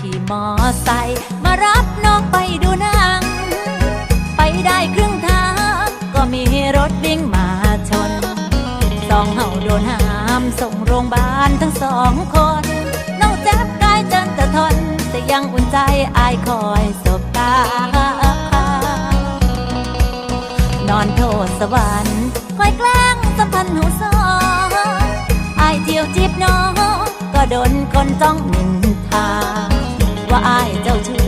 ขี่มอไซค์มารับน้องไปดูหนัง ไปได้ครึ่งทาง ก็มีรถวิ่งมาชน สองเฮาโดนหามส่งโรงพยาบาลทั้งสองคน น้องแจ๊บกายจนจะทน แต่ยังอุ่นใจอายคอยสบตา นอนโทษสวรรค์คอยแกล้งสัมพันธ์หูสองอายเที่ยวจีบน้องก็โดนคนจ้องหนิน ทาว่าอายเจ้าชู้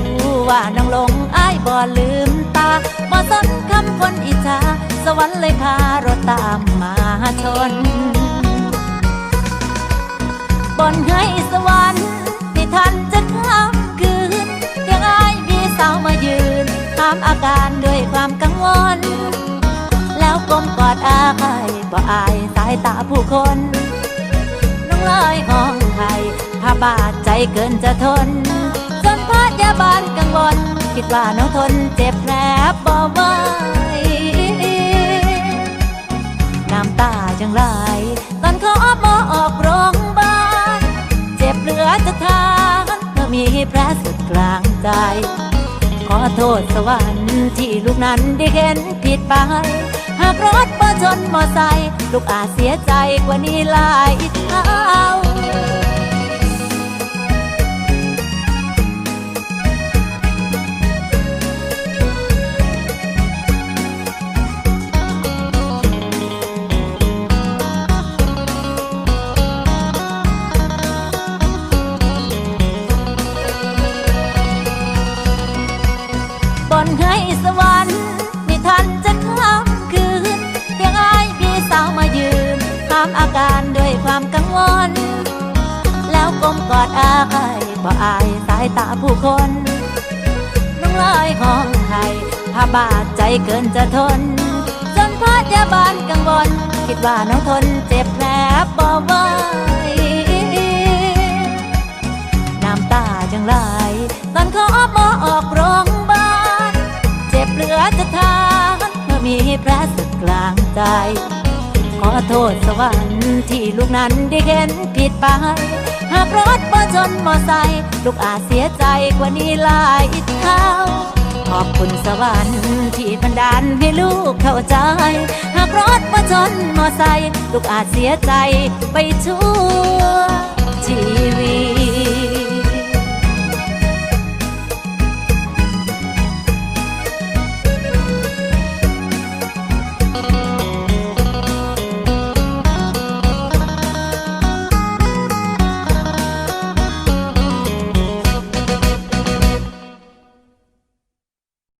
ว่าน้องลงอายบ่ลืมตาบ่สนคำคนอิจฉาสวรรค์เลยพารถตามมาชนบนให้สวรรค์ที่ท่านจะข้ามคืนเพียงอายมีสาวมายืนถามอาการด้วยความกังวล แล้วกลมกอดอาใครบ่อายสายตาผู้คนน้องลอยห้องไทยพาบาดใจเกินจะทน จนพยาบาลกังวลคิดว่าน้องทนเจ็บแผลบ่ไหวน้ำตาจังไหลตอนขอหมอออกโรงพยาบาลเจ็บเหลือจะทานเมื่อมีแผลสุดกลางใจ ขอโทษสวรรค์ที่ลูกนั้นได้เห็นผิดไปหากรถมาชนมอไซค์ลูกอาจเสียใจกว่านี้หลายเท่า อาการด้วยความกังวล แล้วก้มกอดอาใครบ่อายสายตาผู้คนน้องลอยห้องไห้พาบาดใจเกินจะทน จนพยาบาลกังวลคิดว่าน้องทนเจ็บแผลบ่ไหวน้ำตาจังไหลตอนขอหมอออกโรงพยาบาลเจ็บเหลือจะทานเมื่อมีแผลสุดกลางใจ โทษสวรรค์ที่ลูกนั้นได้เห็นผิดไป หากรถมาชนมอไซค์ลูกอาจเสียใจกว่านี้หลายเท่าขอบคุณสวรรค์ที่บันดาลให้ลูกเข้าใจ หากรถมาชนมอไซค์ลูกอาจเสียใจไปชั่วชีวิต